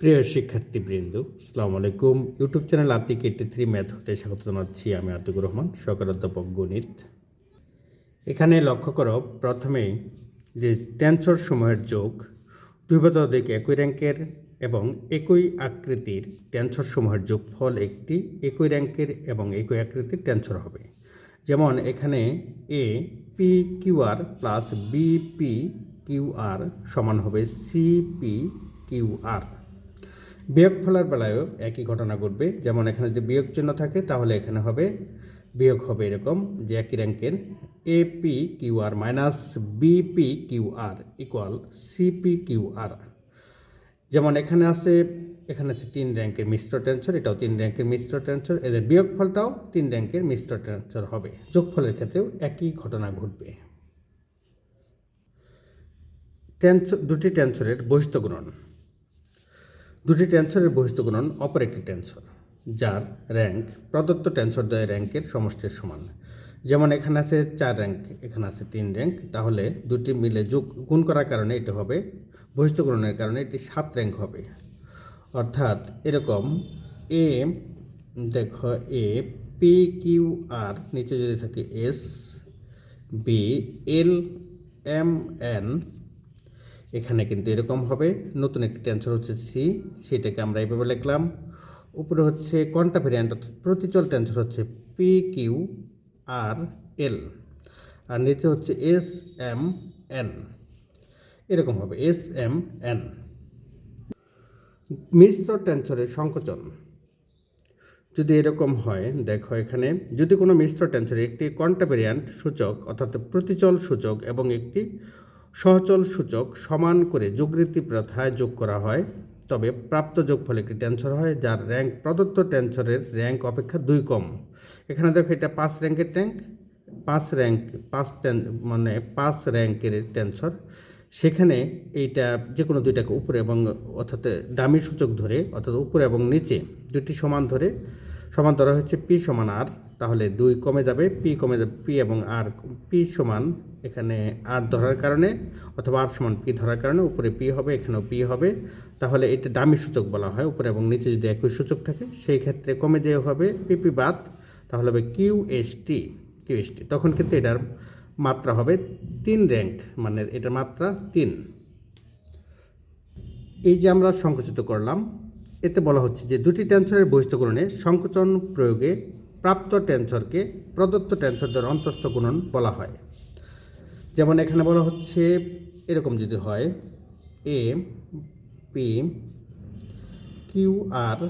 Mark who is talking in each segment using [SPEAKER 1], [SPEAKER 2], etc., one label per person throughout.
[SPEAKER 1] প্রিয় শিক্ষার্থীবৃন্দ, আসসালামু আলাইকুম। YouTube channel Atik eighty three math হতে স্বাগত জানাচ্ছি আমি আতিকুর রহমান, সহকার অধ্যাপক গণিত। এখানে লক্ষ্য করো, প্রথমে যে টেন্সর সমূহের যোগ, দুই বা একই র্যাঙ্কের এবং একই আকৃতির টেন্সর সমূহের যোগফল একটি একই র্যাঙ্কের এবং একই আকৃতির টেন্সর হবে। যেমন এখানে A P Q R plus B P Q R সমান হবে সি পি কিউ আর বিয়োগ ফলার বেলায়ও একই ঘটনা ঘটবে। যেমন এখানে যদি বিয়োগ চিহ্ন থাকে, তাহলে এখানে হবে, বিয়োগ হবে এরকম যে একই র্যাঙ্কের A P Q R minus BP Q R equal CP Q R যেমন এখানে আছে এখানে আছে তিন র্যাঙ্কের মিশ্র টেন্সর এটাও তিন র্যাঙ্কের মিশ্র টেন্সর এদের বিয়োগফলটাও তিন র্যাঙ্কের মিশ্র টেন্সর হবে। যোগফলের ক্ষেত্রেও একই ঘটনা ঘটবে। টেন্সর দুটি টেন্সরের বহিষ্ঠ গুণন। দুটি টেন্সরের বহিষ্ঠ গুণন অপর একটি টেন্সর যার র্যাঙ্ক প্রদত্ত টেন্সর দ্বয়ের র্যাঙ্কের সমষ্টির সমান। যেমন এখানে আছে চার র্যাঙ্ক এখানে আছে তিন র্যাঙ্ক তাহলে দুটি মিলে যোগ, গুণ করার কারণে এটি হবে, বহিষ্ঠ গুণনের কারণে এটি সাত র্যাঙ্ক হবে। অর্থাৎ এরকম এ দেখো এ পি কিউ আর নিচে যদি থাকে S B L M N এখানে কিন্তু এরকম হবে। নতুন একটি টেন্সর হচ্ছে সি সেটাকে আমরা এইভাবে লিখলাম। উপরে হচ্ছে কন্টা অর্থাৎ প্রতিচল টেন্সর হচ্ছে পি কিউ আর এল আর নিচে হচ্ছে এস এম এন এরকম হবে এস এম এন মিশ্র টেন্সরের সংকোচন। যদি এরকম হয়, দেখো এখানে, যদি কোনো মিশ্র টেন্সরে একটি কন্টাভেরিয়ান্ট সূচক অর্থাৎ প্রতিচল সূচক এবং একটি সহচল সূচক সমান করে যোগরীতি প্রথায় যোগ করা হয়। তবে প্রাপ্ত যোগফল একটি টেন্সর হয়, যার র্যাঙ্ক প্রদত্ত টেন্সরের র্যাঙ্ক অপেক্ষা দুই কম। এখানে দেখো এটা পাঁচ র্যাঙ্কের ট্যাঙ্ক পাঁচ র্যাঙ্ক পাঁচ টেন মানে পাঁচ র্যাঙ্কের টেন্সর সেখানে এইটা যে কোনো দুইটাকে উপরে এবং অর্থাৎ ডামি সূচক ধরে, অর্থাৎ উপরে এবং নিচে দুটি সমান ধরে সমান ধরা হচ্ছে পি সমান আর, তাহলে দুই কমে যাবে, পি কমে যাবে, পি এবং আর, পি সমান এখানে আর ধরার কারণে অথবা আর সমান পি ধরার কারণে উপরে পি হবে, এখানেও পি হবে। তাহলে এটা ডামি সূচক বলা হয়, উপরে এবং নিচে যদি একই সূচক থাকে, সেই ক্ষেত্রে কমে যেয়ে হবে পিপি বাদ, তাহলে হবে Q S T, Q S T. তখন কিন্তু এটার মাত্রা হবে তিন র্যাঙ্ক মানে এটার মাত্রা তিন। এই যে আমরা সংকুচিত করলাম এতে বলা হচ্ছে যে দুটি টেন্সরের বহিষ্ঠকরণে সংকোচন প্রয়োগে প্রাপ্ত টেন্সরকে প্রদত্ত টেন্সর দ্বারা অন্তস্থ গুণন বলা হয়। যেমন এখানে বলা হচ্ছে, এরকম যদি হয় A P Q R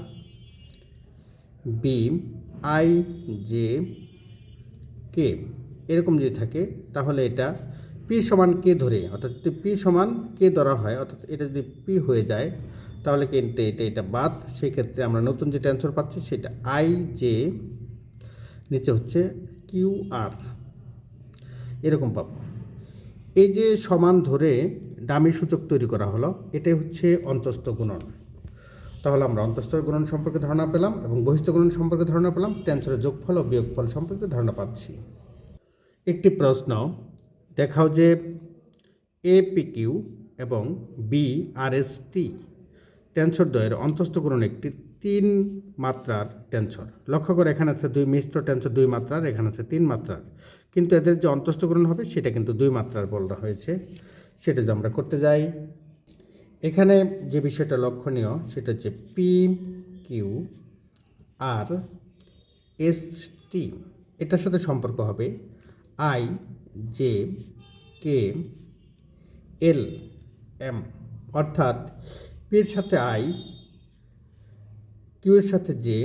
[SPEAKER 1] B I J K এরকম যদি থাকে, তাহলে এটা পি সমান কে ধরে, অর্থাৎ যদি পি সমান কে ধরা হয়, অর্থাৎ এটা যদি পি হয়ে যায় তাহলে কিন্তু এটা এটা বাদ? সেই ক্ষেত্রে আমরা নতুন যে ট্রান্সফার পাচ্ছি সেটা আই জে নিচে হচ্ছে কিউ আর এরকম পাবো। এই যে সমান ধরে দামি সূচক তৈরি করা হলো, এটাই হচ্ছে অন্তস্থ গুণন। তাহলে আমরা অন্তস্থ গুণন সম্পর্কে ধারণা পেলাম এবং বহিস্থ গুণন সম্পর্কে ধারণা পেলাম টেন্সরের যোগফল ও বিয়োগফল সম্পর্কে ধারণা পাচ্ছি। একটি প্রশ্ন, দেখাও যে এ পি কিউ এবং B R S T tensor দ্বয়ের অন্তস্থ গুণন একটি তিন মাত্রার টেন্সর। লক্ষ্য করে এখানে আছে দুই মিশ্র টেন্সর, দুই মাত্রার, এখানে আছে তিন মাত্রার। কিন্তু এদের যে অন্তস্থ গুণন হবে, সেটা কিন্তু দুই মাত্রার বলা হয়েছে। সেটা যে আমরা করতে যাই। এখানে যে বিষয়টা লক্ষণীয়, সেটা হচ্ছে P Q R S T এটার সাথে সম্পর্ক হবে I J K L M অর্থাৎ পির সাথে আই, কিউ এর সাথে জে,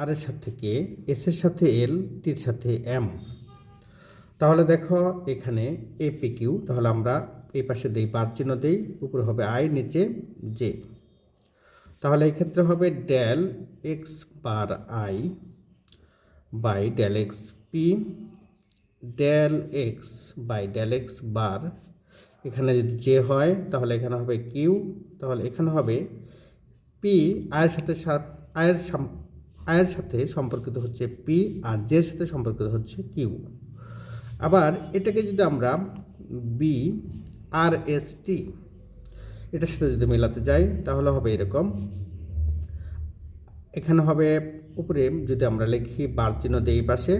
[SPEAKER 1] আর এর সাথে কে, এস এর সাথে এল টির সাথে এম। তাহলে দেখো এখানে এ, পি, কিউ, তাহলে আমরা এই পাশে দেই বার চিহ্ন দেই, উপরে হবে আই, নিচে জে। তাহলে এই ক্ষেত্রে হবে del X bar I by del X P, del X by del X bar. এখানে যদি জে হয়, তাহলে এখানে হবে কিউ তাহলে এখানে হবে পি আয়ের সাথে আয়ের আয়ের সাথে সম্পর্কিত হচ্ছে পি আর জের সাথে সম্পর্কিত হচ্ছে কিউ আবার এটাকে যদি আমরা বি আর এস টি এটার সাথে যদি মেলাতে যাই, তাহলে হবে এরকম। এখানে হবে উপরে যদি আমরা লিখি বার চিহ্ন দিই পাশে,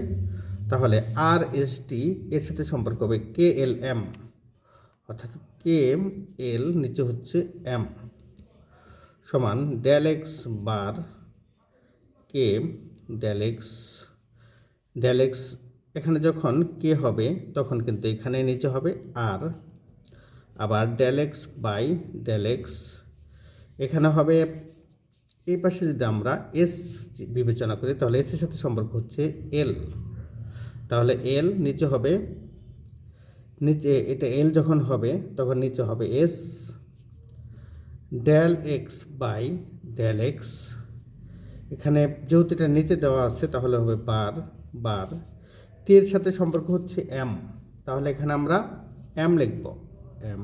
[SPEAKER 1] তাহলে আর এস টি এর সাথে সম্পর্ক হবে কে এল এম অর্থাৎ কে এল নিচে হচ্ছে এম সমান del X bar K del X del X এখানে যখন কে হবে তখন কিন্তু এখানে নিচে হবে আর আবার del X by del X এখানে হবে। এই পাশে যদি আমরা এস বিবেচনা করি তাহলে এসের সাথে সম্পর্ক হচ্ছে এল তাহলে এল নিচে হবে নিচে এটা এল যখন হবে, তখন নিচে হবে S del X by del X এখানে যেহেতু এটা নিচে দেওয়া আছে, তাহলে হবে বার বার। টি এর সাথে সম্পর্ক হচ্ছে এম তাহলে এখানে আমরা এম লিখব এম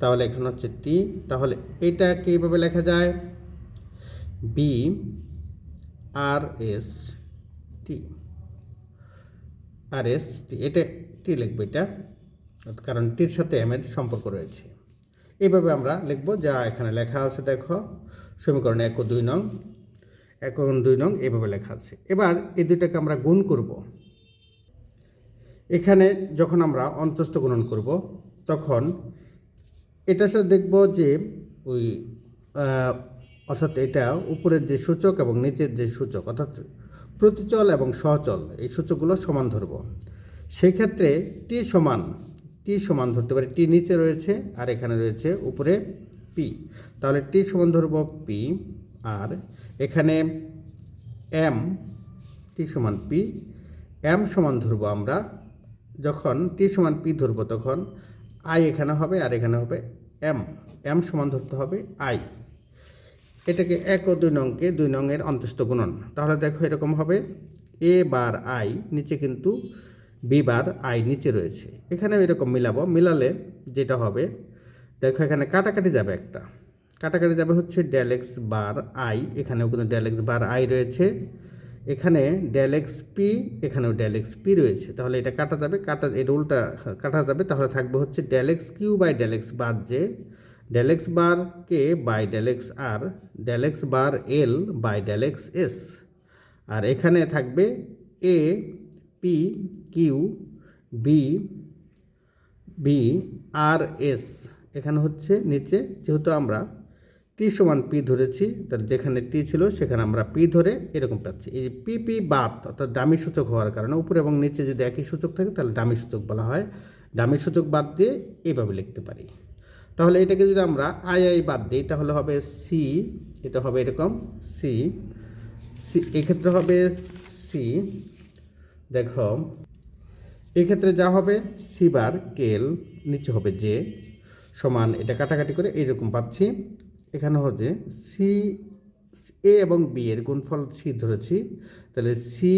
[SPEAKER 1] তাহলে এখানে হচ্ছে টি তাহলে এটা কীভাবে লেখা যায় B R S T R S T এটা টি লিখব এটা। কারণ টির সাথে এম এর সম্পর্ক রয়েছে। এইভাবে আমরা লিখব যা এখানে লেখা আছে, দেখো। সমীকরণ এক ও দুই নং। এক ও দুই নং এভাবে লেখা আছে। এবার এই দুইটাকে আমরা গুণ করব। এখানে যখন আমরা অন্তস্থ গুণন করব, তখন এটার সাথে দেখব যে ওই অর্থাৎ এটা উপরের যে সূচক এবং নিচের যে সূচক, অর্থাৎ প্রতিচল এবং সহচল এই সূচকগুলো সমান ধরব। সেই ক্ষেত্রে টি সমান টি সমান ধরতে পারি। টি নিচে রয়েছে আর এখানে রয়েছে উপরে পি। তাহলে টি সমান ধরব পি আর এখানে এম, টি সমান পি। এম সমান ধরব আমরা যখন টি সমান পি ধরব তখন আই এখানে হবে আর এখানে হবে এম। এম সমান ধরতে হবে আই। এটাকে এক ও দুই নংকে দুই নংয়ের অন্তস্থ গুণন। তাহলে দেখো এরকম হবে। এ বার আই নিচে কিন্তু বি বার আই নিচে রয়েছে এখানেও এরকম মিলাবো মিলালে যেটা হবে দেখো এখানে কাটাকাটি যাবে একটা কাটাকাটি যাবে হচ্ছে ডেলেক্স বার আই এখানেও কিন্তু ডেলেক্স বার আই রয়েছে এখানে ডেলেক্স পি এখানেও ডেলেক্স পি রয়েছে তাহলে এটা কাটা যাবে কাটা এই রুলটা কাটা যাবে তাহলে থাকবে হচ্ছে ডেলেক্স কিউ বাই ডেলেক্স বার যে del X bar K by del X R del X bar L by del X S R এখানে থাকবে A P Q, B B, R, S. এখানে হচ্ছে নিচে, যেহেতু আমরা টি সমান পি ধরেছি, তাহলে যেখানে টি ছিল সেখানে আমরা পি ধরে এরকম পাচ্ছি। এই পি পি বাদ অর্থাৎ ডামি সূচক হওয়ার কারণে, উপরে এবং নিচে যদি একই সূচক থাকে, তাহলে ডামি সূচক বলা হয়। ডামি সূচক বাদ দিয়ে এইভাবে লিখতে পারি। তাহলে এটাকে যদি আমরা আই আই বাদ দিই, তাহলে হবে সি, এটা হবে এরকম সি সি, এক্ষেত্রে হবে সি, দেখো এক্ষেত্রে যা হবে, সি বার কেল নিচে হবে যে সমান এটা কাটাকাটি করে এইরকম পাচ্ছি। এখানে হচ্ছে সি, এ এবং বি এর গুণফল সি ধরেছি। তাহলে সি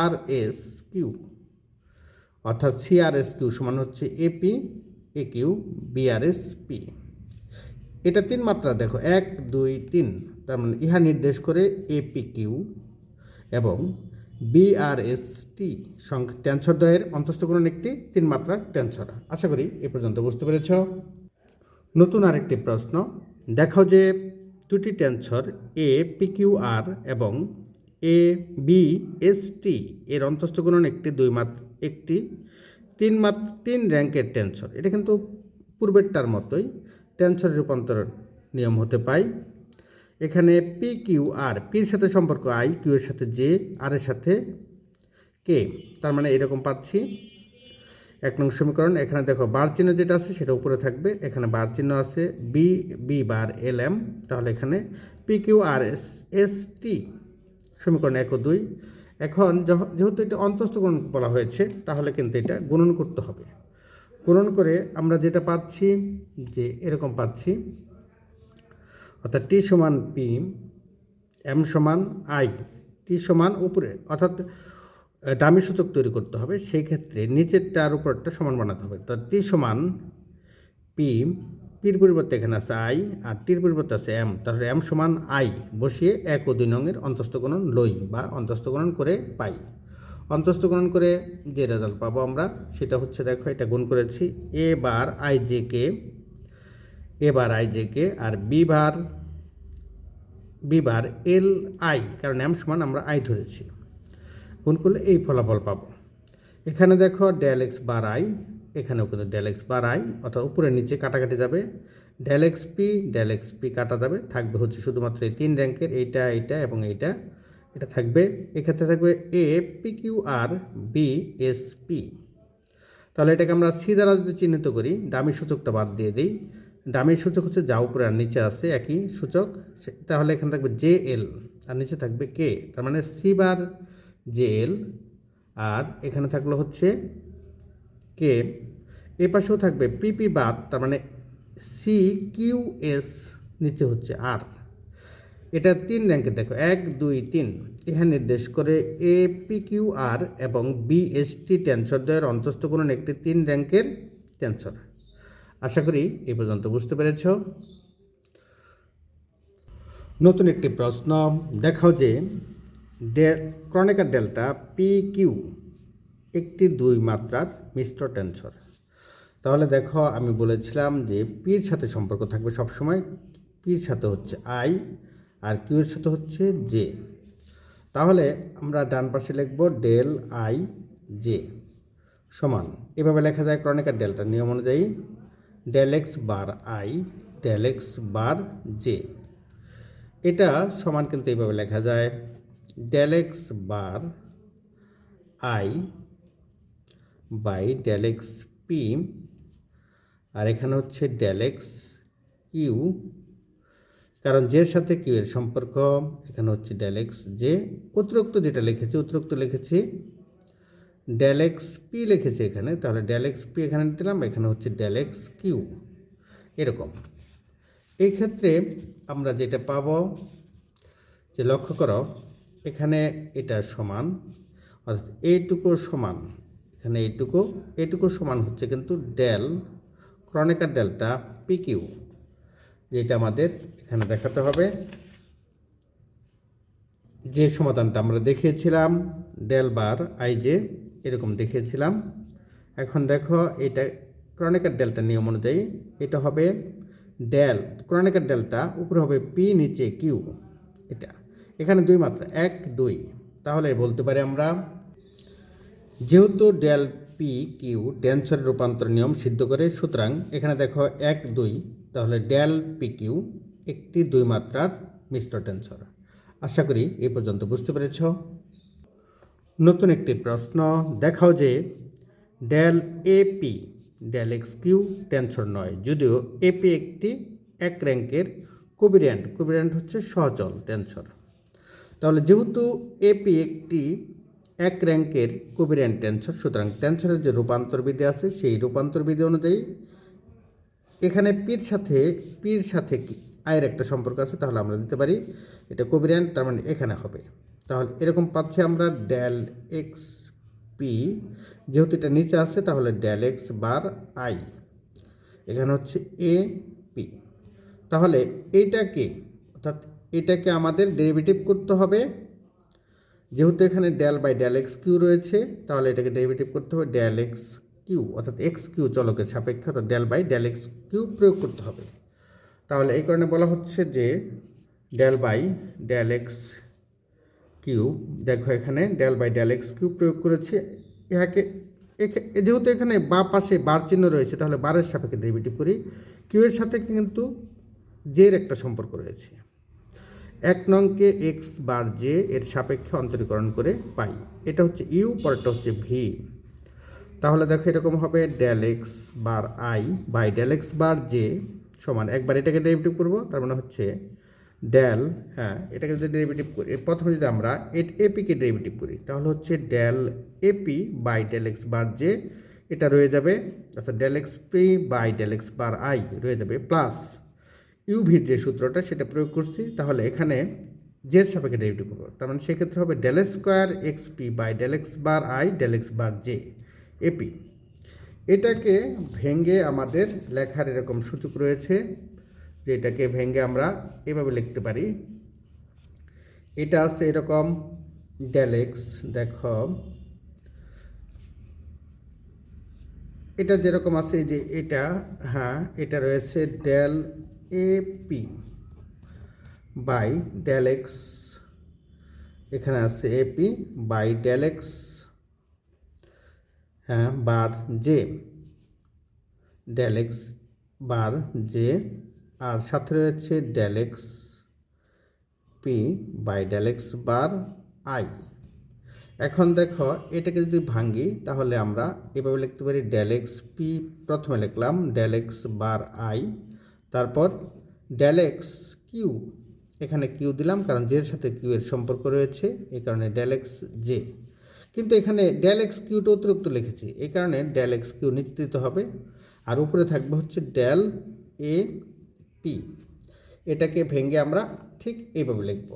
[SPEAKER 1] আর এস কিউ, অর্থাৎ সি আর এস কিউ সমান হচ্ছে AP A Q BRS P. এটা তিন মাত্রা, দেখো, এক, দুই, তিন, তার মানে ইহা নির্দেশ করে এপি কিউ এবং বিআরএস টি সংখ্যা ট্যান্সর দ্বয়ের অন্তস্থকরণ একটি তিন মাত্রার ট্যান্সর আশা করি এ পর্যন্ত বুঝতে পেরেছ। নতুন আরেকটি প্রশ্ন। দেখো যে দুটি ট্যান্সর এ পি কিউ আর এবং এ বি এস টি এর অন্তস্থগুণন একটি দুই মাত্র একটি তিন মাত, তিন র্যাঙ্কের টেন্সর এটা কিন্তু পূর্বেরটার মতোই টেন্সর রূপান্তর নিয়ম হতে পাই এখানে পি কিউ আর পির সাথে সম্পর্ক আই কিউ এর সাথে জে আর এর সাথে কে তার মানে এরকম পাচ্ছি। এক নং সমীকরণ, এখানে দেখো বার চিহ্ন যেটা আছে সেটা উপরে থাকবে। এখানে বার চিহ্ন আছে B B bar L M তাহলে এখানে P Q R S S T সমীকরণ এক ও দুই। এখন যেহেতু এটা অন্তস্থ গুণন বলা হয়েছে, তাহলে কিন্তু এটা গুণন করতে হবে। গুণন করে আমরা যেটা পাচ্ছি, যে এরকম পাচ্ছি অর্থাৎ টি সমান পি এম সমান আই, টি সমান উপরে, অর্থাৎ ডামি সূচক তৈরি করতে হবে, সেই ক্ষেত্রে নিচেরটার উপরটা সমান বানাতে হবে। তো টি সমান পি পির পরিবর্তে এখানে আছে আই, আর টির পরিবর্তে আছে এম। তাহলে এম সমান আই বসিয়ে এক ও দুই নঙের অন্তস্থগণন লই বা অন্তস্থগণন করে পাই। অন্তস্থগণন করে যে রেজাল্ট পাবো আমরা, সেটা হচ্ছে দেখো, এটা গুণ করেছি A bar I J K A bar I J K R B bar B bar L I কারণ এম সমান আমরা আই ধরেছি। গুণ করলে এই ফলাফল পাবো। এখানে দেখো ডেল এক্স বার আই এখানেও কিন্তু ডেল এক্স বার আই অর্থাৎ উপরে নিচে কাটাকাটি যাবে। Del X P del X P কাটা যাবে। থাকবে হচ্ছে শুধুমাত্র এই তিন র্যাঙ্কের, এইটা এইটা এবং এইটা। এটা থাকবে, এক্ষেত্রে থাকবে A P Q R B S P তাহলে এটাকে আমরা সি দ্বারা যদি চিহ্নিত করি দামি সূচকটা বাদ দিয়ে দিই ডামির সূচক হচ্ছে যা উপরে আর নিচে আছে, একই সূচক। তাহলে এখানে থাকবে জে এল আর নিচে থাকবে কে? তার মানে সি বার জে এল আর এখানে থাকল হচ্ছে কে? এ পাশেও থাকবে পিপি বাদ, তার মানে সি কিউ এস, নিচে হচ্ছে আর। এটা তিন র্যাঙ্কে দেখো, এক, দুই, তিন। ইহা নির্দেশ করে এ, পি, কিউ, আর এবং বিএসটি টেন্সর দ্বয়ের অন্তস্থ কোনো একটি তিন র্যাঙ্কের টেন্সর। আশা করি এই পর্যন্ত বুঝতে পেরেছ। নতুন একটি প্রশ্ন, দেখাও যে the Kronecker delta P Q একটি দুই মাত্রার মিশ্র টেন্সর। তাহলে দেখো, আমি বলেছিলাম যে পির সাথে সম্পর্ক থাকবে সবসময় পির সাথে হচ্ছে আই আর কিউ এর সাথে হচ্ছে জে তাহলে আমরা ডান পাশে লিখব ডেল আই জে সমান। এভাবে লেখা যায় ক্রনিকার ডেল্টা নিয়ম অনুযায়ী। Del X bar I del X bar J এটা সমান কিন্তু এইভাবে লেখা যায়। Del X bar I by del X P আর এখানে হচ্ছে ডেল এক্স ইউ কারণ জের সাথে কিউ এর সম্পর্ক, এখানে হচ্ছে ডেল এক্স জে অতিরিক্ত যেটা লিখেছি, অতিরিক্ত লিখেছি ডেল এক্স পি লিখেছি এখানে, তাহলে ডেল এক্স পি এখানে দিলাম, এখানে হচ্ছে ডেল এক্স কিউ এরকম। এই ক্ষেত্রে আমরা যেটা পাবো, যে লক্ষ্য করো, এখানে এটা সমান, অর্থাৎ এইটুকু সমান, এখানে এইটুকু এইটুকু সমান হচ্ছে কিন্তু del Kronecker delta P Q যেটা আমাদের এখানে দেখাতে হবে। যে সমাধানটা আমরা দেখিয়েছিলাম ডেল বার আই জে এরকম দেখিয়েছিলাম। এখন দেখো এটা ক্রনিকার ডেল্টা নিয়ম অনুযায়ী এটা হবে ডেল, ক্রনিকার ডেল্টা, উপরে হবে পি, নিচে কিউ, এটা। এখানে দুই মাত্রা, এক, দুই। তাহলে বলতে পারি আমরা, যেহেতু ডেল পি কিউ টেন্সরের রূপান্তর নিয়ম সিদ্ধ করে, সুতরাং এখানে দেখো এক, দুই, তাহলে ডেল পি কিউ একটি দুই মাত্রার মিশ্র টেন্সর। আশা করি এই পর্যন্ত বুঝতে পেরেছ। নতুন একটি প্রশ্ন, দেখাও যে del AP del X Q tensor নয়। যদিও এপি একটি এক র্যাঙ্কের কোভিরিয়ান্ট কোভিরিয়ান্ট হচ্ছে সহচল টেন্সর তাহলে যেহেতু এপি একটি এক র্যাঙ্কের কোভিরিয়ান্ট টেন্সর সুতরাং টেন্সরের যে রূপান্তর বিধি আছে, সেই রূপান্তর বিধি অনুযায়ী এখানে পির সাথে পির সাথে কি, আয়ের একটা সম্পর্ক আছে, তাহলে আমরা দিতে পারি এটা কোভিরিয়ান্ট তার মানে এখানে হবে। তাহলে এরকম পাচ্ছি আমরা ডেল এক্স পি। যেহেতু এটা নিচে আছে, তাহলে ডেল এক্স বার আই। এখানে হচ্ছে এ পি। তাহলে এইটাকে অর্থাৎ এটাকে আমাদের ডেরিভেটিভ করতে হবে। যেহেতু এখানে del by del X Q রয়েছে, তাহলে এটাকে ডেরিভেটিভ করতে হবে ডেল এক্স কিউ, অর্থাৎ এক্স কিউ চলকের সাপেক্ষে, অর্থাৎ del by del X Q প্রয়োগ করতে হবে। তাহলে এই কারণে বলা হচ্ছে যে del by del X Q দেখো এখানে del by del X Q প্রয়োগ করেছি। ইহাকে যেহেতু এখানে বা পাশে বার চিহ্ন রয়েছে, তাহলে বারের সাপেক্ষে ডেরিভেটিভ করি। কিউ এর সাথে কিন্তু জের একটা সম্পর্ক রয়েছে। এক নংকে এক্স বার জে এর সাপেক্ষে অন্তরীকরণ করে পাই। এটা হচ্ছে ইউ পরেরটা হচ্ছে ভি তাহলে দেখো এরকম হবে del X bar I by del X bar J সমান, একবার এটাকে ডেরিভেটিভ করব, তার মানে হচ্ছে ডেল হ্যাঁ এটাকে যদি ডেরিভেটিভ করি প্রথমে যদি আমরা এপিকে ডেরিভেটিভ করি, তাহলে হচ্ছে del AP by del X bar J এটা রয়ে যাবে, অর্থাৎ del X P by del X bar I রয়ে যাবে প্লাস ইউভির যে সূত্রটা সেটা প্রয়োগ করছি, তাহলে এখানে জের সাপেক্ষে ডেরিভেটিভ করব, তার মানে সেক্ষেত্রে হবে del square X P by del X bar I del X bar J AP এটাকে ভেঙ্গে আমাদের লেখার এরকম সূচক রয়েছে যে এটাকে ভেঙ্গে আমরা এভাবে লিখতে পারি। এটা আছে এরকম ডেল এক্স দেখো। এটা যেরকম আছে যে এটা হ্যাঁ এটা রয়েছে del A P by del X এখানে আছে এপি বাই ডেল এক্স হ্যাঁ bar J del X bar J আর সাথে রয়েছে del X P by del X bar I এখন দেখো, এটাকে যদি ভাঙ্গি, তাহলে আমরা এভাবে লিখতে পারি ডেল এক্স পি প্রথমে লিখলাম ডেল এক্স বার আই তারপর ডেল এক্স কিউ এখানে কিউ দিলাম, কারণ জের সাথে কিউ এর সম্পর্ক রয়েছে, এই কারণে ডেল এক্স জে কিন্তু এখানে ডেল এক্স কিউটা অতিরিক্ত লিখেছি, এই কারণে ডেল এক্স কিউ নিচে দিতে হবে, আর উপরে থাকবে হচ্ছে ডেল এ পি এটাকে ভেঙে আমরা ঠিক এইভাবে লিখব।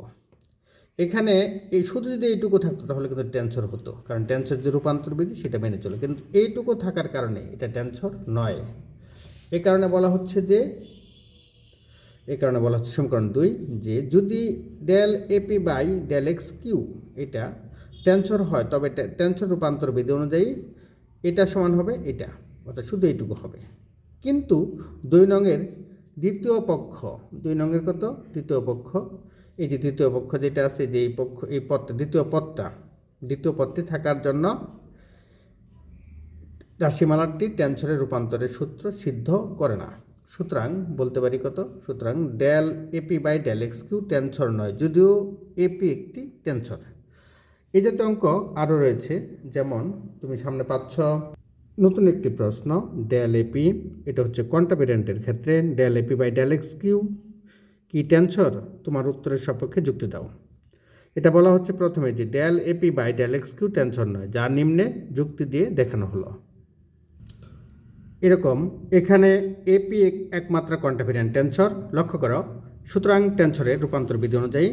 [SPEAKER 1] এখানে এই শুধু যদি এইটুকু থাকতো তাহলে কিন্তু টেন্সর হতো, কারণ টেন্সর যে রূপান্তর বিধি সেটা মেনে চলে। কিন্তু এইটুকু থাকার কারণে এটা টেন্সর নয়। এ কারণে বলা হচ্ছে যে এই কারণে বলা হচ্ছে সমীকরণ দুই যে যদি del AP by del X Q এটা টেন্সর হয়, তবে টেন্সর রূপান্তর বিধি অনুযায়ী এটা সমান হবে এটা, অর্থাৎ শুধু এইটুকু হবে। কিন্তু দুই নঙের দ্বিতীয় পক্ষ, দুই নঙ্গের কত? দ্বিতীয় পক্ষ। এই যে দ্বিতীয় পক্ষ যেটা আছে, যে এই পক্ষ, এই পদটা, দ্বিতীয় পদটা, দ্বিতীয় পদটি থাকার জন্য রাশিমালাটি টেনশনের রূপান্তরের সূত্র সিদ্ধ করে না। সুতরাং বলতে পারি কত? সুতরাং del AP by del X Q tensor নয়, যদিও এপি একটি টেনসর এই জাতীয় অঙ্ক আরও রয়েছে, যেমন তুমি সামনে পাচ্ছ নতুন একটি প্রশ্ন ডেল এপি এটা হচ্ছে কন্টাবিরেন্টের ক্ষেত্রে del AP by del X Q কি টেনসর তোমার উত্তরের সপক্ষে যুক্তি দাও। এটা বলা হচ্ছে প্রথমে যে del AP by del X Q tensor নয় যা নিম্নে যুক্তি দিয়ে দেখানো হলো। এরকম, এখানে এপি একমাত্র কন্টাফিডেন্ট টেন্সর লক্ষ্য করো, সুতরাং টেন্সরের রূপান্তর বিধি অনুযায়ী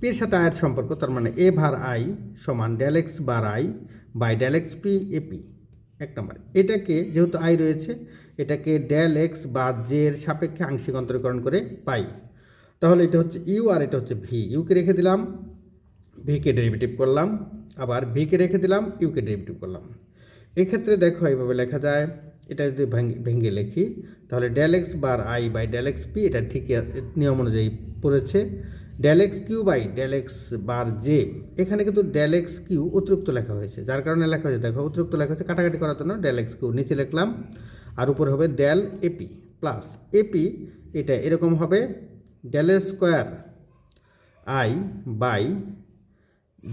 [SPEAKER 1] পির সাথে আয়ের সম্পর্ক, তার মানে এ ভার আই সমান del X bar I by del X P AP এক নম্বর। এটাকে যেহেতু আই রয়েছে, এটাকে ডেল এক্স বার জে এর সাপেক্ষে আংশিক অন্তরীকরণ করে পাই। তাহলে এটা হচ্ছে ইউ আর এটা হচ্ছে ভি ইউকে রেখে দিলাম ভিকে ডেরিভেটিভ করলাম, আবার ভিকে রেখে দিলাম ইউকে ডেরিভেটিভ করলাম। এক্ষেত্রে দেখো এইভাবে লেখা যায়, এটা যদি ভেঙে লিখি, তাহলে del X bar I by del X P এটা ঠিক নিয়ম অনুযায়ী পড়েছে। Del X Q by del X bar J এখানে কিন্তু ডেল এক্স কিউ অতিরিক্ত লেখা হয়েছে, যার কারণে লেখা হয়েছে, দেখো, অতিরিক্ত লেখা হয়েছে কাটাকাটি করার জন্য ডেল এক্স কিউ নিচে লিখলাম, আর উপরে হবে ডেল এপি প্লাস এপি এটা এরকম হবে del square I by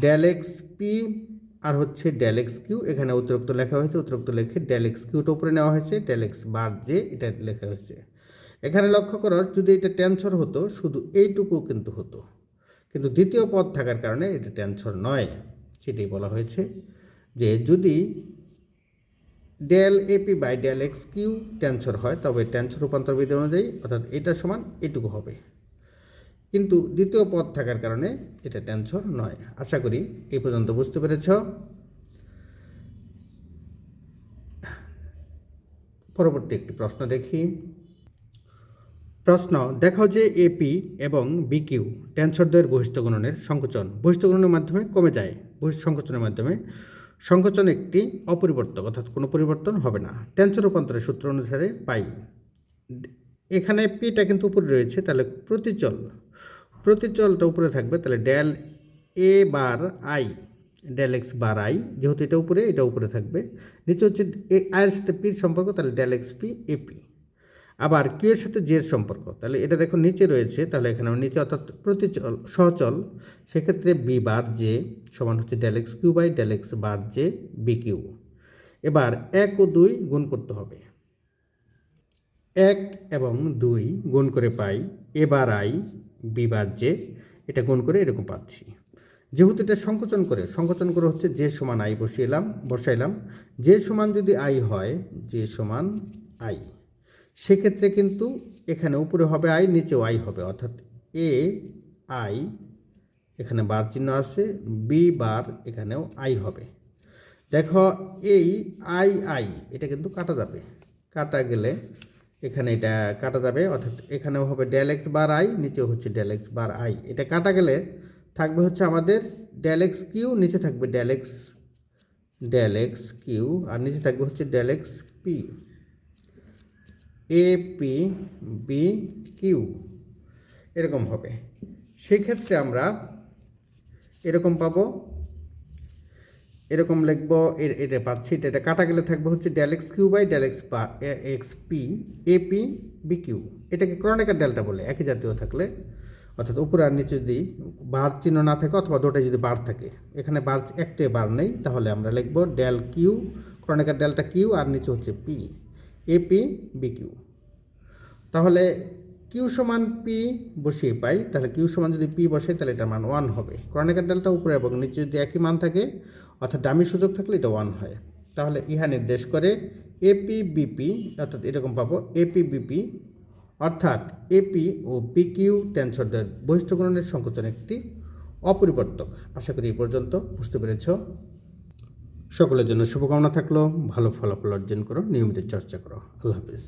[SPEAKER 1] del X P আর হচ্ছে ডেল এক্স কিউ এখানে অতিরিক্ত লেখা হয়েছে, অতিরিক্ত লেখে ডেল এক্স কিউটা উপরে নেওয়া হয়েছে ডেল এক্স বার জে এটা লেখা হয়েছে। এখানে লক্ষ্য করো, যদি এটা টেনসর হতো, শুধু এইটুকু কিন্তু হতো। কিন্তু দ্বিতীয় পদ থাকার কারণে এটা টেনসর নয়। সেটাই বলা হয়েছে যে যদি del AP by del X Q tensor হয়, তবে টেনসর রূপান্তর বিধি অনুযায়ী, অর্থাৎ এটা সমান এটুকু হবে। কিন্তু দ্বিতীয় পদ থাকার কারণে এটা টেনসর নয়। আশা করি এই পর্যন্ত বুঝতে পেরেছ। পরবর্তী একটি প্রশ্ন দেখি। প্রশ্ন, দেখাও যে এপি এবং বিকিউ টেনসরদের বহিষ্ঠ গণনের সংকোচন। বহিষ্ঠ গণনের মাধ্যমে কমে যায়। বহিষ্ঠ সংকোচনের মাধ্যমে সংকোচন একটি অপরিবর্তক, অর্থাৎ কোনো পরিবর্তন হবে না। টেনসর রূপান্তরের সূত্র অনুসারে পাই। এখানে পিটা কিন্তু উপরে রয়েছে, তাহলে প্রতিচল। প্রতিচলটা উপরে থাকবে, তাহলে del A bar I del X bar I যেহেতু এটা উপরে এটা উপরে থাকবে। নিচে হচ্ছে এ আয়ের সাথে পির সম্পর্ক, তাহলে ডেল এক্স পি এপি আবার কিউ এর সাথে জের সম্পর্ক। তাহলে এটা দেখো নিচে রয়েছে, তাহলে এখানে নিচে অর্থাৎ প্রতিচল, সচল। সেক্ষেত্রে বি বার জে সমান হচ্ছে del X Q by del X bar J B Q এবার এক ও দুই গুণ করতে হবে। এক এবং দুই গুণ করে পাই এবার আই বিবার জে এটা গুণ করে এরকম পাচ্ছি। যেহেতু এটা সংকোচন করে সংকোচন করে হচ্ছে যে সমান আই বসিয়েলাম বসাইলাম। যে সমান যদি আই হয় যে সমান আই সেক্ষেত্রে কিন্তু এখানে উপরে হবে আই নিচেও আই হবে। অর্থাৎ এ আই এখানে বার চিহ্ন আছে বি বার এখানেও আই হবে। দেখো, এই আই আই এটা কিন্তু কাটা যাবে। কাটা গেলে এখানে এটা কাটা যাবে। অর্থাৎ এখানেও হবে ডেল এক্স বার আই নিচেও হচ্ছে ডেল এক্স বার আই এটা কাটা গেলে থাকবে হচ্ছে আমাদের ডেল এক্স কিউ, নিচে থাকবে del X del X Q, আর নিচে থাকবে হচ্ছে del X P A P B Q এরকম হবে। সেই ক্ষেত্রে আমরা এরকম পাবো, এরকম লিখব এটা পাচ্ছি, এটা এটা কাটা গেলে থাকবে হচ্ছে del Q by del X বা X P, A P, B Q এটাকে ক্রনিকার ডেল্টা বলে, একই জাতীয় থাকলে। অর্থাৎ উপরে আর নিচে যদি বার চিহ্ন না থাকে অথবা দুটাই যদি বার থাকে, এখানে বার একটাই বার নেই, তাহলে আমরা লিখব del Q Kronecker delta Q আর নিচে হচ্ছে P. A P B Q. তাহলে কিউ সমান পি বসিয়ে পাই, তাহলে কিউ সমান যদি পি বসে, তাহলে এটার মান ওয়ান হবে। ক্রনিকার ডেল্টা উপরে এবং নিচে যদি একই মান থাকে, অর্থাৎ ডামি সুযোগ থাকলে এটা ওয়ান হয়। তাহলে ইহা নির্দেশ করে এপি বিপি অর্থাৎ এরকম পাবো এপি বিপি অর্থাৎ এপি ও পিকিউ টেন্সরদের বহিষ্ঠগণনের সংকোচন একটি অপরিবর্তক। আশা করি এই পর্যন্ত বুঝতে পেরেছ। সকলের জন্য শুভকামনা থাকল ভালো ফলাফল অর্জন করো নিয়মিত চর্চা করো। আল্লাহ হাফিজ।